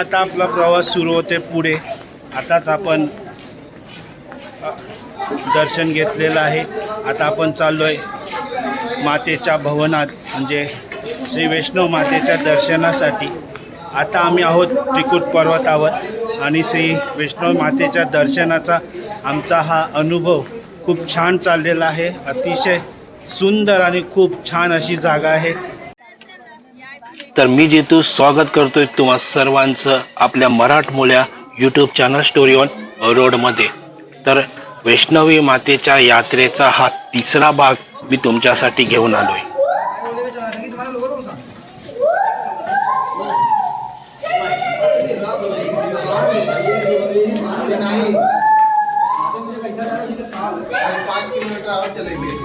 आता आपला प्रवास सुरू होते पुढे. आताच आपण दर्शन घेतलेलं आहे. आता आपण चाललो आहे मातेच्या भवनात म्हणजे श्री वैष्णव मातेच्या दर्शनासाठी. आता आम्ही आहोत त्रिकूट पर्वतावर आणि श्री वैष्णव मातेच्या दर्शनाचा आमचा हा अनुभव खूप छान चाललेला आहे. अतिशय सुंदर आणि खूप छान अशी जागा आहे. तर मी जेतू स्वागत करतोय तुम्हा सर्वांचं आपल्या मराठमोळ्या यूट्यूब चॅनल स्टोरी ऑन रोडमध्ये तर वैष्णवी मातेच्या यात्रेचा हा तिसरा भाग मी तुमच्यासाठी घेऊन आलोय. पाच किलोमीटर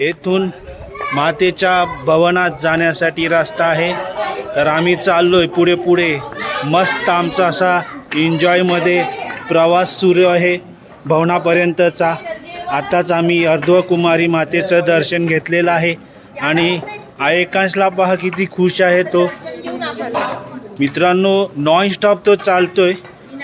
येथून मातेच्या भवनात जाण्यासाठी रस्ता आहे. तर आम्ही चाललो आहे पुढे पुढे. मस्त आमचा असा एन्जॉयमध्ये प्रवास सुरू आहे भवनापर्यंतचा. आत्ताच आम्ही अर्धकुमारी मातेचं दर्शन घेतलेलं आहे. आणि आयकांशला पहा किती खुश आहे तो. मित्रांनो नॉन स्टॉप तो चालतोय.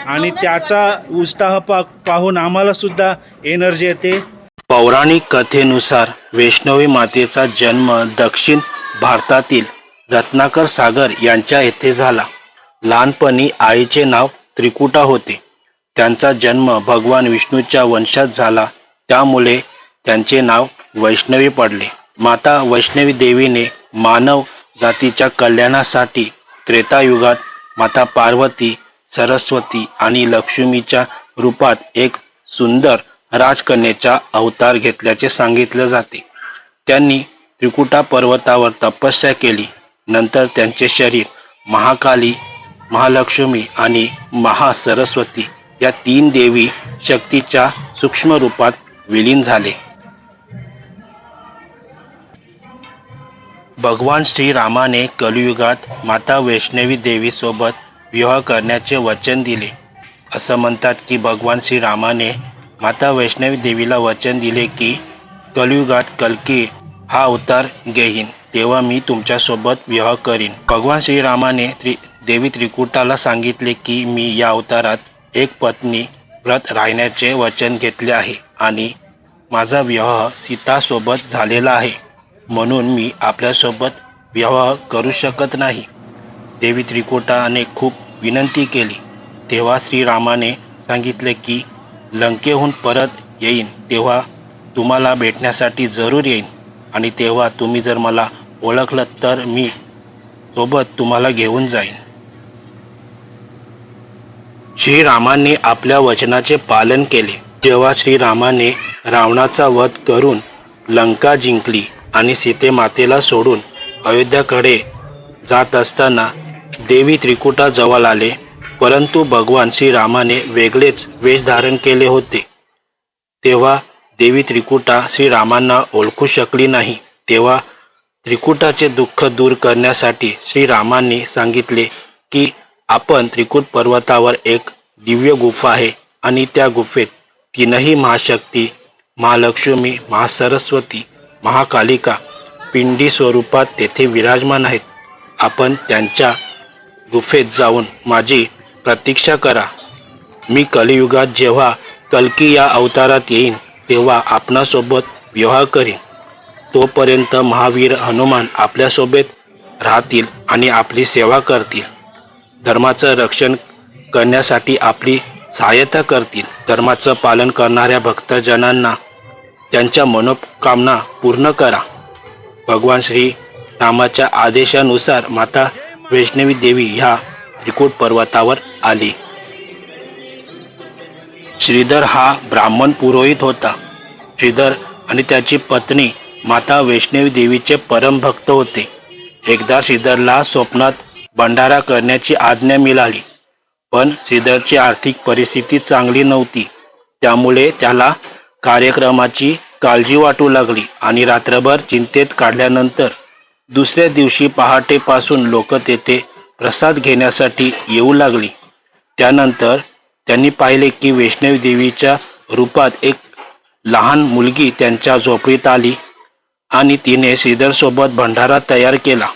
आणि त्याचा उत्साह पा पाहून आम्हालासुद्धा एनर्जी येते. पौराणिक कथेनुसार वैष्णवी मातेचा जन्म दक्षिण भारतातील रत्नाकर सागर यांच्या येथे झाला. लहानपणी आईचे नाव त्रिकुटा होते. त्यांचा जन्म भगवान विष्णूच्या वंशात झाला. त्यामुळे त्यांचे नाव वैष्णवी पडले. माता वैष्णवी देवीने मानव जातीच्या कल्याणासाठी त्रेतायुगात माता पार्वती सरस्वती आणि लक्ष्मीच्या रूपात एक सुंदर राजकन्येचा अवतार घेतल्याचे सांगितले जाते. त्यांनी त्रिकुटा पर्वतावर तपस्या केली. नंतर त्यांचे शरीर महाकाली महालक्ष्मी आणि महासरस्वती या तीन देवी शक्तीच्या सूक्ष्म रूपात विलीन झाले. भगवान श्रीरामाने कलियुगात माता वैष्णवी देवीसोबत विवाह करण्याचे वचन दिले. असं म्हणतात की भगवान श्रीरामाने माता वैष्णवी देवीला वचन दिले की कलियुगात कलकी हा अवतार घेईन. तेव्हा मी तुमच्यासोबत विवाह करीन. भगवान श्रीरामाने त्रि देवी त्रिकुटाला सांगितले की मी या अवतारात एक पत्नी व्रत राहण्याचे वचन घेतले आहे आणि माझा विवाह सीतासोबत झालेला आहे. म्हणून मी आपल्यासोबत विवाह करू शकत नाही. देवी त्रिकुटाने खूप विनंती केली. तेव्हा श्रीरामाने सांगितले की लंकेहून परत येईन तेव्हा तुम्हाला भेटण्यासाठी जरूर येईन. आणि तेव्हा तुम्ही जर मला ओळखलं तर मी सोबत तुम्हाला घेऊन जाईन. श्रीरामाने आपल्या वचनाचे पालन केले. जेव्हा श्रीरामाने रावणाचा वध करून लंका जिंकली आणि सीतेमातेला सोडून अयोध्याकडे जात असताना देवी त्रिकुटाजवळ आले परंतु भगवान श्रीरामाने वेगळेच वेश धारण केले होते. तेव्हा देवी त्रिकुटा श्रीरामांना ओळखू शकली नाही. तेव्हा त्रिकुटाचे दुःख दूर करण्यासाठी श्रीरामांनी सांगितले की आपण त्रिकूट पर्वतावर एक दिव्य गुफा आहे आणि त्या गुफेत तीनही महाशक्ती महालक्ष्मी महासरस्वती महाकालिका पिंडी स्वरूपात तेथे विराजमान आहेत. आपण त्यांच्या गुफेत जाऊन माझी प्रतीक्षा करा. मी कलियुगात जेव्हा कल्की या अवतारात येईन तेव्हा आपणासोबत विवाह करीन. तोपर्यंत महावीर हनुमान आपल्यासोबत राहतील आणि आपली सेवा करतील. धर्माचं रक्षण करण्यासाठी आपली सहायता करतील. धर्माचं पालन करणाऱ्या भक्तजनांना त्यांच्या मनोकामना पूर्ण करा. भगवान श्री रामाच्या आदेशानुसार माता वैष्णवी देवी ह्या त्रिकूट पर्वतावर आली. श्रीधर हा ब्राह्मण पुरोहित होता. श्रीधर आणि त्याची पत्नी माता वैष्णवी देवीचे परमभक्त होते. एकदा श्रीधरला स्वप्नात भंडारा करण्याची आज्ञा मिळाली. पण श्रीधरची आर्थिक परिस्थिती चांगली नव्हती. त्यामुळे त्याला कार्यक्रमाची काळजी वाटू लागली आणि रात्रभर चिंतेत काढल्यानंतर दुसऱ्या दिवशी पहाटेपासून लोक तेथे प्रसाद घेण्यासाठी येऊ लागली. त्यानंतर त्यांनी पाहिले की वैष्णवी देवीच्या रूपात एक लहान मुलगी त्यांच्या झोपडीत आली आणि तिने श्रीधरसोबत भंडारा तयार केला.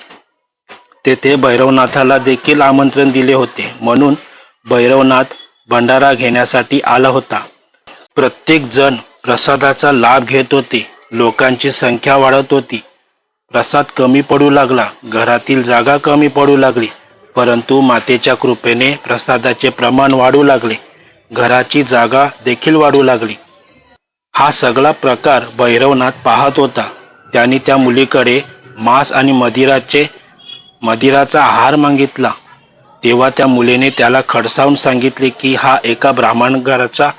तेथे भैरवनाथाला देखील आमंत्रण दिले होते. म्हणून भैरवनाथ भंडारा घेण्यासाठी आला होता. प्रत्येक जण प्रसादाचा लाभ घेत होते. लोकांची संख्या वाढत होती. प्रसाद कमी पडू लागला. घरातील जागा कमी पडू लागली. परंतु मातेच्या कृपेने प्रसादाचे प्रमाण वाढू लागले. घराची जागा देखील वाढू लागली. हा सगळा प्रकार भैरवनाथ पाहत होता. त्यांनी त्या मुलीकडे मांस आणि मदिराचे मदिराचा आहार मागितला. तेव्हा त्या मुलीने त्याला खडसावून सांगितले की हा एका ब्राह्मण घराचा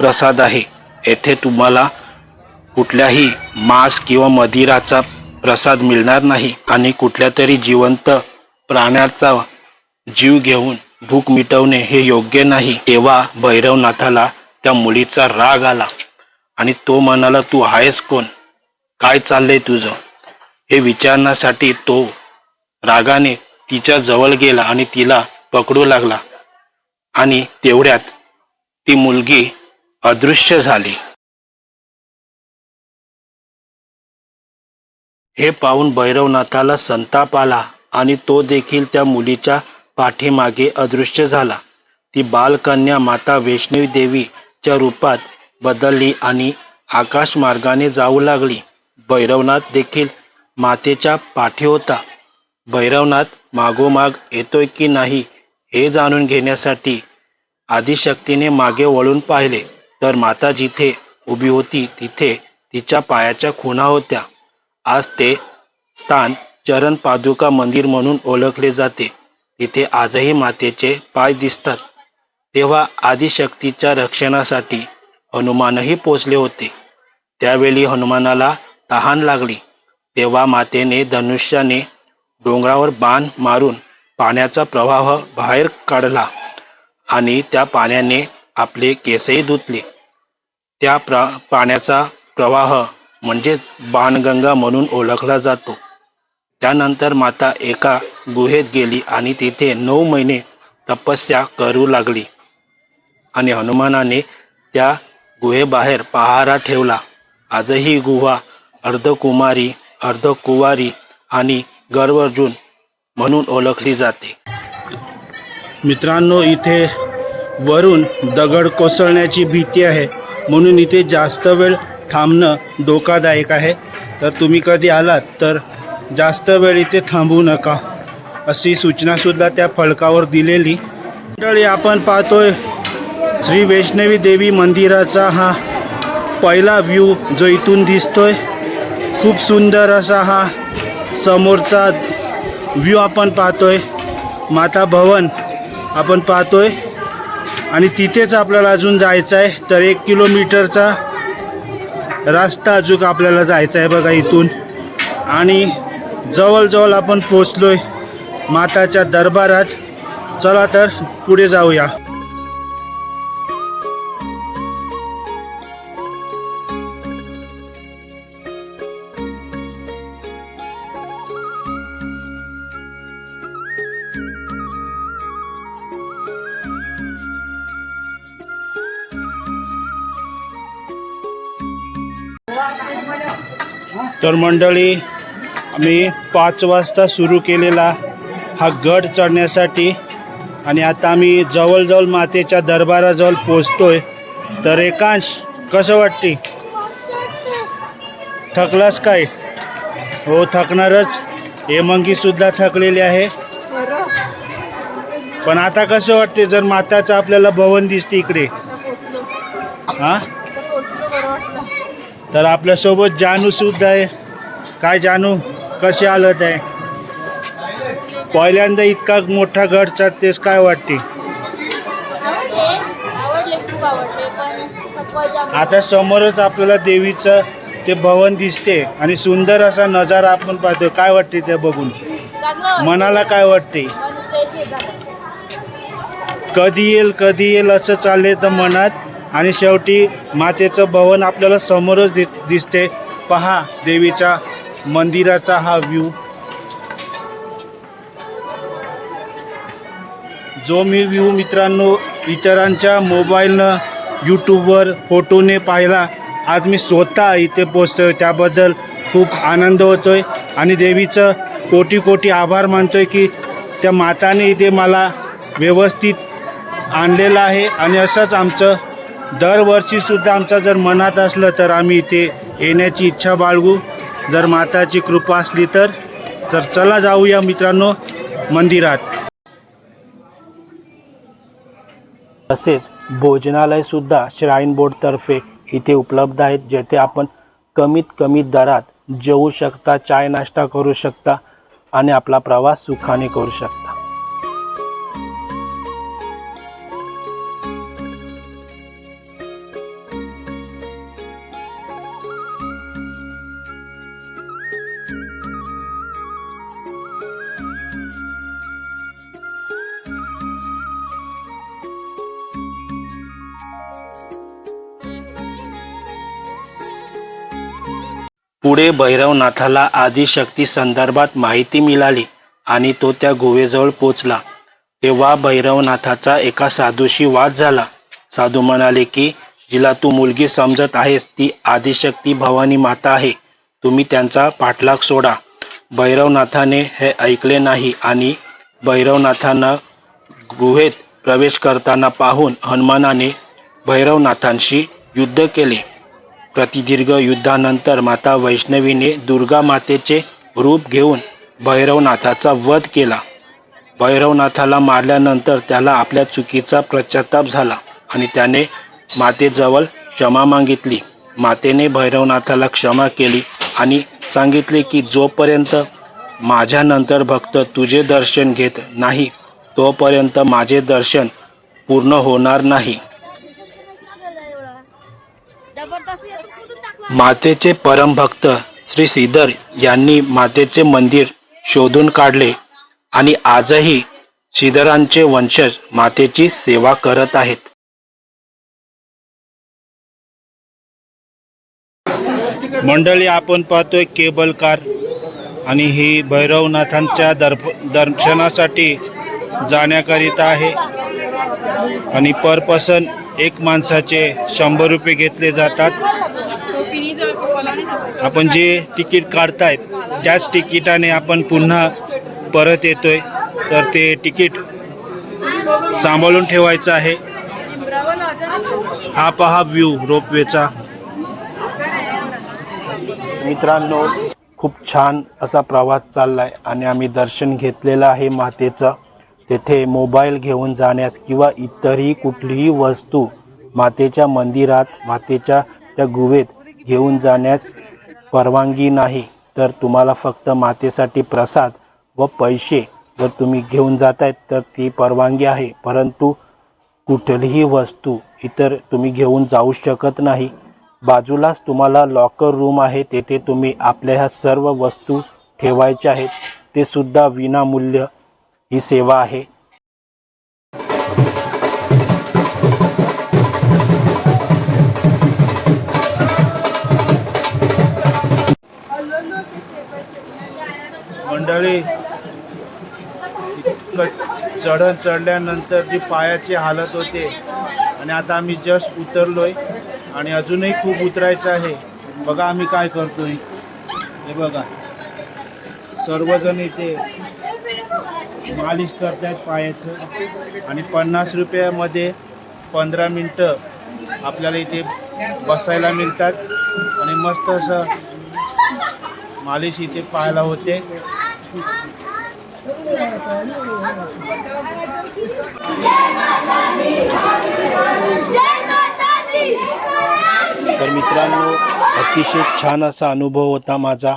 प्रसाद आहे. येथे तुम्हाला कुठल्याही मांस किंवा मदिराचा प्रसाद मिळणार नाही आणि कुठल्या तरी जिवंत प्राण्याचा जीव घेऊन भूक मिटवणे हे योग्य नाही. तेव्हा भैरवनाथाला त्या मुलीचा राग आला आणि तो म्हणाला तू आहेस कोण? काय चाललंय तुझं? हे विचारण्यासाठी तो रागाने तिच्या जवळ गेला आणि तिला पकडू लागला. आणि तेवढ्यात ती मुलगी अदृश्य झाली. हे पाहून भैरवनाथाला संताप आला आणि तो देखील त्या मुलीच्या पाठीमागे अदृश्य झाला. ती बालकन्या माता वैष्णवी देवीच्या रूपात बदलली आणि आकाश मार्गाने जाऊ लागली. भैरवनाथ देखील मातेच्या पाठी होता. भैरवनाथ मागोमाग येतोय की नाही हे जाणून घेण्यासाठी आदिशक्तीने मागे वळून पाहिले. तर माता जिथे उभी होती तिथे तिच्या पायाच्या खुणा होत्या. आज ते स्थान चरण पादुका मंदिर म्हणून ओळखले जाते. तिथे आजही मातेचे पाय दिसतात. तेव्हा आदिशक्तीच्या रक्षणासाठी हनुमानही पोचले होते. त्यावेळी हनुमानाला तहान लागली. तेव्हा मातेने धनुष्याने डोंगरावर बाण मारून पाण्याचा प्रवाह बाहेर काढला आणि त्या पाण्याने आपले केसही धुतले. त्या प्र पाण्याचा प्रवाह म्हणजेच बाणगंगा म्हणून ओळखला जातो. त्यानंतर माता एका गुहेत गेली आणि तिथे नऊ महिने तपस्या करू लागली. आणि हनुमानाने त्या गुहेबाहेर पहारा ठेवला. आजही गुहा अर्धकुमारी अर्धकुवारी आणि गर्वर्जुन म्हणून ओळखली जाते. मित्रांनो इथे वरून दगड कोसळण्याची भीती आहे. म्हणून इथे जास्त वेळ थांबणं धोकादायक आहे. तर तुम्ही कधी आलात तर जास्त वेळ इथे थांबू नका. अशी सूचनासुद्धा त्या फलकावर दिलेली. मंडळी आपण पाहतोय श्री वैष्णवी देवी मंदिराचा हा पहिला व्ह्यू जो इथून दिसतोय. खूप सुंदर असा हा समोरचा व्ह्यू आपण पाहतोय. माता भवन आपण पाहतोय. आणि तिथेच आपल्याला अजून जायचं आहे तर एक किलोमीटरचा रस्ता अजून आपल्याला जायचा आहे बघा इथून. आणि जवळजवळ आपण पोचलोय माताच्या दरबारात. चला तर पुढे जाऊया. तर मंडळी आम्ही पाच वाजता सुरू केलेला हा गड चढण्यासाठी. आणि आता आम्ही जवळजवळ मातेच्या दरबाराजवळ पोचतोय तर एकांश कसं वाटते? थकलास काय? हो थकणारच. हे सुद्धा थकलेली आहे. पण आता कसं वाटते? जर माताचं आपल्याला भवन दिसते इकडे. हां? तर आपल्यासोबत जानू सुद्धा आहे. काय जानू? कसे आलत आहे? पहिल्यांदा इतका मोठा गड चढतेस काय वाटते? आता समोरच आपल्याला देवीचं ते भवन दिसते आणि सुंदर असा नजारा आपण पाहतो काय वाटते ते बघून. मनाला काय वाटते. कधी येईल कधी येईल असं चालले तर मनात. आणि शेवटी मातेचं भवन आपल्याला समोरच दि दिसते. पहा देवीच्या मंदिराचा हा व्ह्यू जो मी व्ह्यू मित्रांनो इतरांच्या मोबाईलनं यूट्यूबवर फोटोने पाहिला आज मी स्वतः इथे पोचतोय त्याबद्दल खूप आनंद होतोय आणि देवीचं कोटी कोटी आभार मानतोय की त्या माताने इथे मला व्यवस्थित आणलेलं आहे. आणि असंच आमचं दरवर्षीसुद्धा आमचं जर मनात असलं तर आम्ही इथे येण्याची इच्छा बाळगू. जर माताची कृपा असली तर तर चला जाऊया मित्रांनो मंदिरात. तसेच भोजनालयसुद्धा श्राईन बोर्डतर्फे इथे उपलब्ध आहेत जेथे आपण कमीत कमी दरात जेवू शकता चाय नाश्ता करू शकता आणि आपला प्रवास सुखाने करू शकता. पुढे भैरवनाथाला आदिशक्ती संदर्भात माहिती मिळाली आणि तो त्या गुहेजवळ पोचला. तेव्हा भैरवनाथाचा एका साधूशी वाद झाला. साधू म्हणाले की जिला तू मुलगी समजत आहेस ती आदिशक्ती भवानी माता आहे. तुम्ही त्यांचा पाठलाग सोडा. भैरवनाथाने हे ऐकले नाही आणि भैरवनाथांना गुहेत प्रवेश करताना पाहून हनुमानाने भैरवनाथांशी युद्ध केले. प्रतिदीर्घ युद्धानंतर माता वैष्णवीने दुर्गा मातेचे रूप घेऊन भैरवनाथाचा वध केला. भैरवनाथाला मारल्यानंतर त्याला आपल्या चुकीचा पश्चाताप झाला आणि त्याने मातेजवळ क्षमा मागितली. मातेने भैरवनाथाला क्षमा केली आणि सांगितले की जोपर्यंत माझ्यानंतर भक्त तुझे दर्शन घेत नाही तोपर्यंत माझे दर्शन पूर्ण होणार नाही. मातेचे परमभक्त श्री श्रीधर यांनी मातेचे मंदिर शोधून काढले आणि आजही श्रीधरांचे वंशज मातेची सेवा करत आहेत. मंडळी आपण पाहतोय केबल कार आणि ही भैरवनाथांच्या दर्प दर्शनासाठी जाण्याकरिता आहे. आणि पर पर्सन एक माणसाचे शंभर रुपये घेतले जातात. आपण जे तिकीट काढतायत त्याच तिकिटाने आपण पुन्हा परत येतोय. तर ते तिकीट सांभाळून ठेवायचं आहे. हा पहा व्ह्यू रोपवेचा मित्रांनो खूप छान असा प्रवास चाललाय आणि आम्ही दर्शन घेतलेलं आहे मातेचं. तेथे मोबाईल घेऊन जाण्यास किंवा इतरही कुठलीही वस्तू मातेच्या मंदिरात मातेच्या त्या गुहेत घेऊन जाण्यास परवानगी नाही तर तुम्हाला फक्त मातेसाठी प्रसाद व पैसे जर तुम्ही घेऊन जात आहेत तर ती परवानगी आहे. परंतु कुठलीही वस्तू इतर तुम्ही घेऊन जाऊ शकत नाही. बाजूलाच तुम्हाला लॉकर रूम आहे तेथे तुम्ही आपल्या ह्या सर्व वस्तू ठेवायच्या आहेत. ते सुद्धा विनामूल्य ही सेवा आहे. मंडळी इतकं चढण चढल्यानंतर जी पायाची हालत होते आणि आता आम्ही जस्ट उतरलोय आणि अजूनही खूप उतरायचं आहे. बघा आम्ही काय करतोय. हे बघा. सर्वजण इथे मालिश करतायत पायाचं. आणि पन्नास रुपयामध्ये पंधरा मिनटं आपल्याला इथे बसायला मिळतात. आणि मस्त असं मालिश इथे पाहायला होते. तर मित्रांनो अतिशय छान असा अनुभव होता माझा.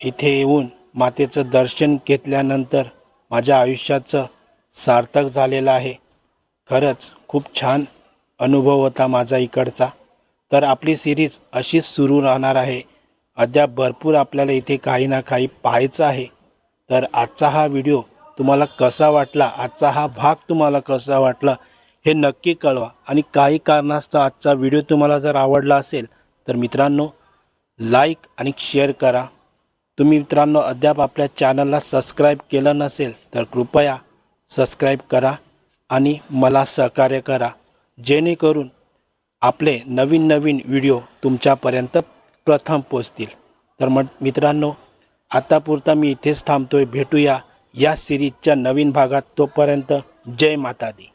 इथे येऊन मातेचं दर्शन घेतल्यानंतर माझ्या आयुष्याचं सार्थक झालेलं आहे. खरंच खूप छान अनुभव होता माझा इकडचा. तर आपली सिरीज अशीच सुरू राहणार आहे. अद्याप भरपूर आपल्याला इथे काही ना काही पाहायचं आहे. तर आजचा हा व्हिडिओ तुम्हाला कसा वाटला? आजचा हा भाग तुम्हाला कसा वाटला? हे नक्की कळवा. आणि काही कारणास्तव आजचा व्हिडिओ तुम्हाला जर आवडला असेल तर मित्रांनो लाईक आणि शेअर करा. तुम्ही मित्रांनो अद्याप आपल्या चॅनलला सबस्क्राईब केलं नसेल तर कृपया सबस्क्राईब करा आणि मला सहकार्य करा. जेणेकरून आपले नवीन नवीन व्हिडिओ तुमच्यापर्यंत प्रथम पोचतील तर मग मित्रांनो आतापुरता मी इथेच थांबतोय. भेटूया या सिरीजच्या नवीन भागात. तोपर्यंत जय माता दी